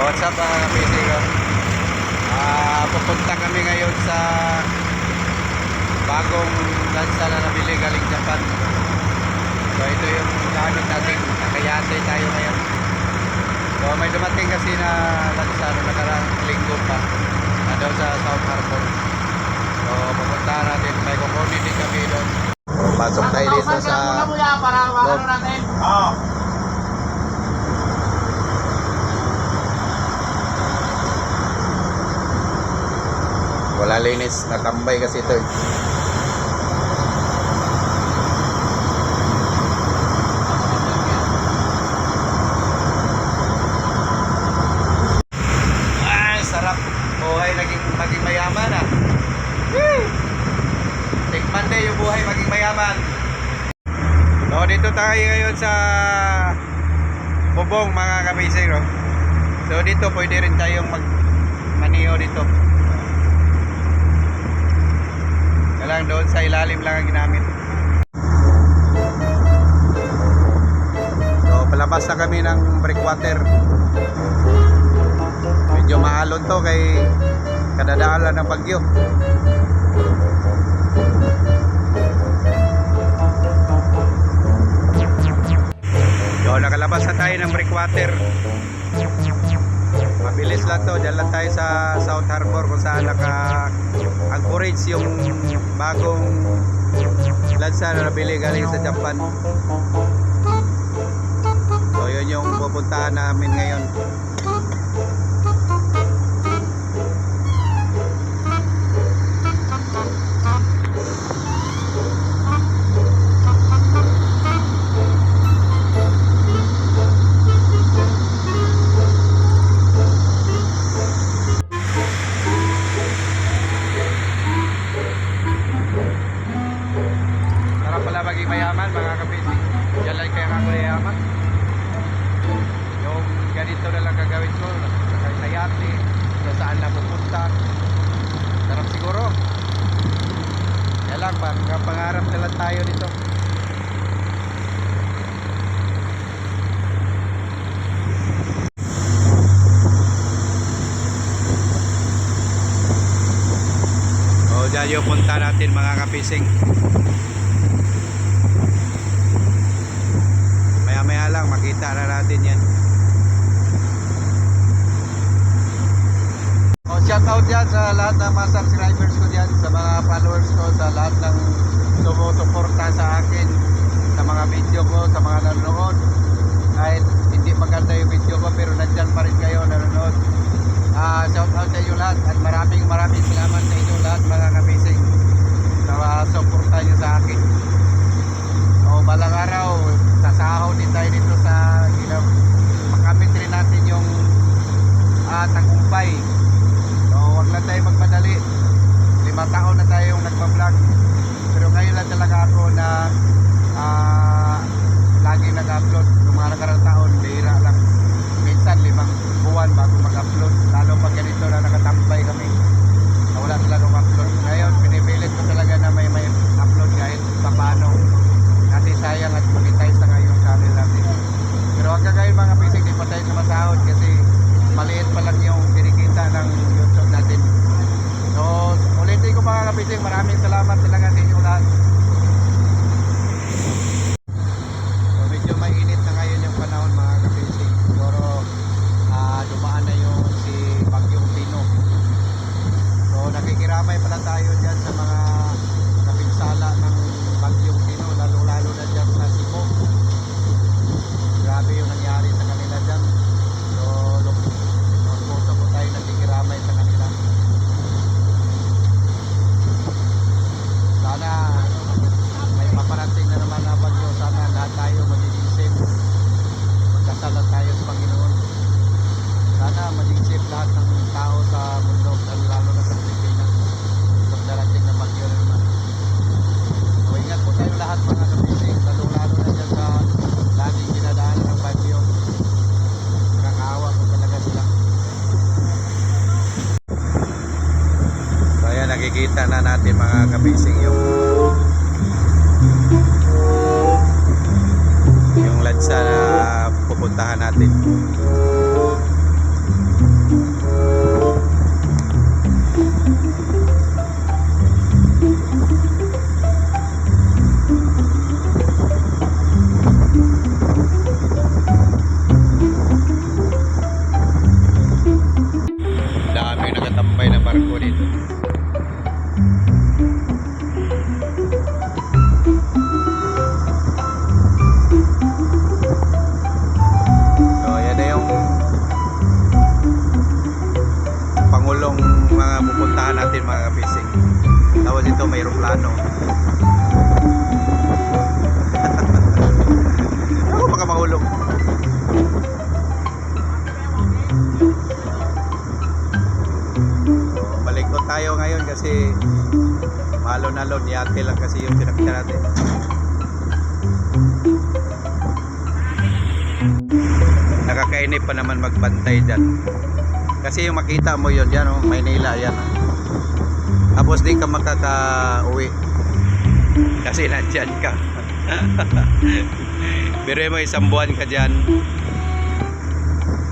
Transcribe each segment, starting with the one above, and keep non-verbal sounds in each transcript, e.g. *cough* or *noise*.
Oh, what's up mga kapitid ko? Ah, pupunta kami ngayon sa bagong lansa na nabili galing Japan. So ito yung gamit natin. Nakayate tayo ngayon. So may dumating kasi na lansa na nakarang linggo pa. Na daw sa South Harbor. So pupunta natin. May kukunin din kami doon. Pasok tayo dito sa para loob. maano natin. Oo. Wala linis. Nakambay kasi ito eh. Ay, sarap. Buhay naging maging mayaman ah. Woo! Tikman din yung buhay maging mayaman. So, dito tayo ngayon sa bubong mga kabisig. No? So, dito pwede rin tayong mag maniho dito. Kailangan doon sa ilalim lang ang ginamit. So, palabas na kami ng breakwater. Medyo maalon to kay kadadaalan ng bagyo. So, nakalabas na tayo ng breakwater. Mabilis lang to. Diyan lang tayo sa South Harbor kung saan naka anchorage yung bagong lansa na nabili galing sa Japan. So yun yung pupuntahan namin ngayon. Maging mayaman mga kabisi. Diyan lang kaya ako mayaman. Yung ganito na lang gagawin ko. Sa yate. Kung saan na pupunta. Sarap siguro. Kaya lang, pang- pangarap na lang tayo dito. O, dyan yung punta natin mga kapising. Natin yan. O shout out yan sa lahat ng mga subscribers ko dyan, sa mga followers ko, sa lahat ng sumusuporta sa akin, sa mga video ko, sa mga nanonood. Kahit hindi maganda yung video ko pero nandyan pa rin kayo nanonood. Ah, shout out sa inyo lahat at maraming maraming salamat sa inyo lahat mga kabising sa uh, suporta nyo sa akin. O balang araw, sasahod din tayo dito sa ilaw. Makamit rin natin yung ah, tagumpay. So wag lang tayo magmadali. Lima taon na tayong nagpa-vlog. Pero ngayon lang talaga ako na ah, lagi nag-upload. Yung mga nakarang taon, bihira lang. Minsan limang buwan bago mag-upload. Lalo pag ganito na nakatambay kami. Na wala talagang kasi malon-alon yate lang kasi yung pinakita natin. Nakakainip pa naman magbantay dyan. Kasi yung makita mo yun, yan oh, Maynila, yan oh. Tapos di ka makaka-uwi. Kasi nandyan ka. *laughs* Pero mo isang buwan ka dyan,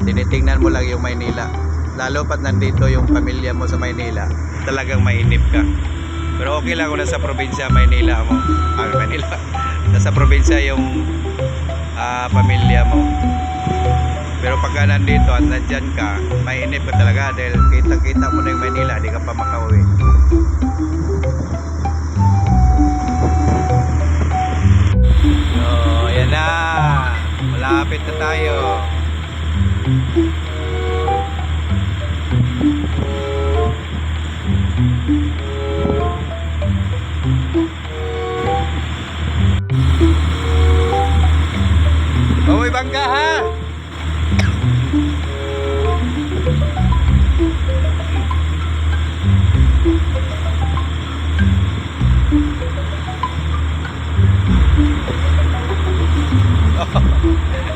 tinitingnan mo lang yung Maynila. Lalo pat nandito yung pamilya mo sa Maynila, talagang mainip ka. Pero okay lang kung nasa probinsya Maynila mo. Ah, Maynila. *laughs* Nasa probinsya yung ah, pamilya mo. Pero pagka nandito at nandyan ka, mainip ka talaga dahil kitang-kita mo na yung Maynila, di ka pa makauwi. So, ayan na. Malapit na tayo. Bawi bangga ha!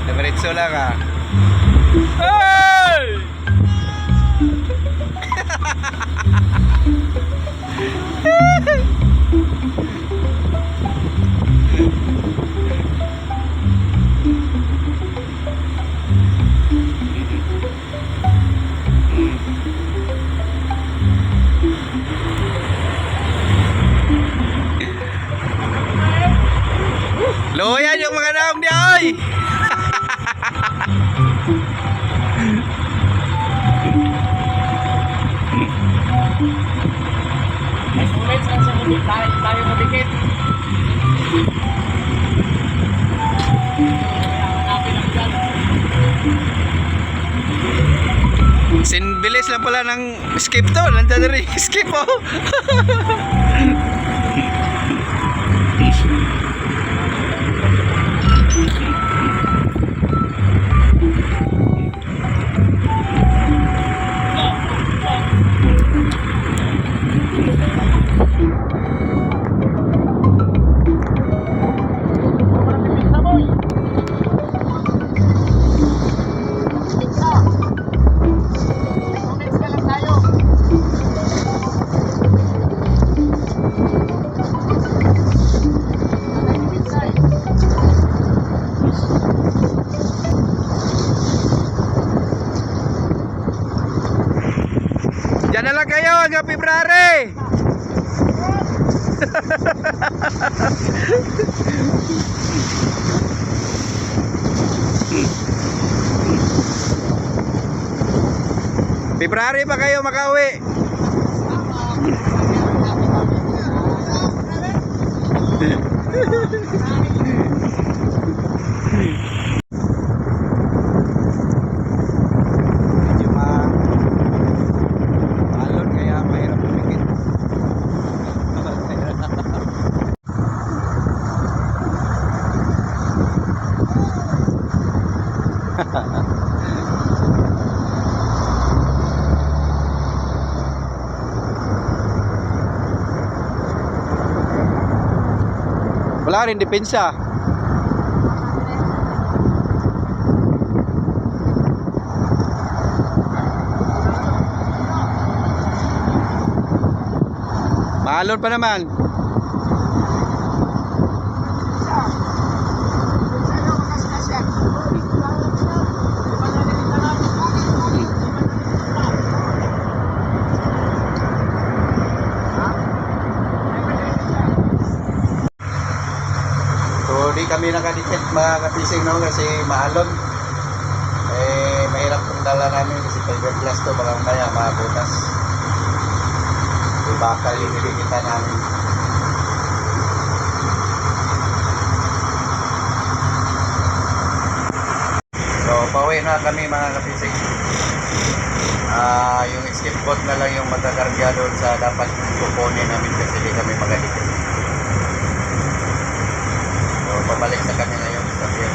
Diretso lang ah. Hey! Sinbilis lang pala ng skip to. Nandiyan na rin skip *laughs* oh. *laughs* na kayo hanggang February. *laughs* February pa kayo makauwi. Medyo *laughs* Wala rin depensa. Maalon pa naman. Kami nakadikit mga kapising no kasi maalon. Eh mahirap kung dala namin kasi fiberglass to baka maya mabutas. Di bakal yung kita namin. So pauwi na kami mga kapising. Ah, yung escape boat na lang yung magagarga doon sa dapat kukunin namin kasi hindi kami magalit. So, babalik na kami ngayon sa pier.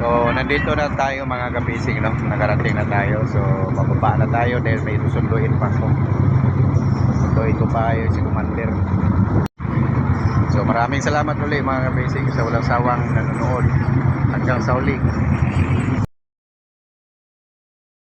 So, nandito na tayo mga kabisig, no? Nakarating na tayo. So, bababa na tayo dahil may susunduin pa ako. Susunduin ko pa yung si Commander. So, maraming salamat ulit mga kabisig sa walang sawang nanonood. Hanggang sa uli.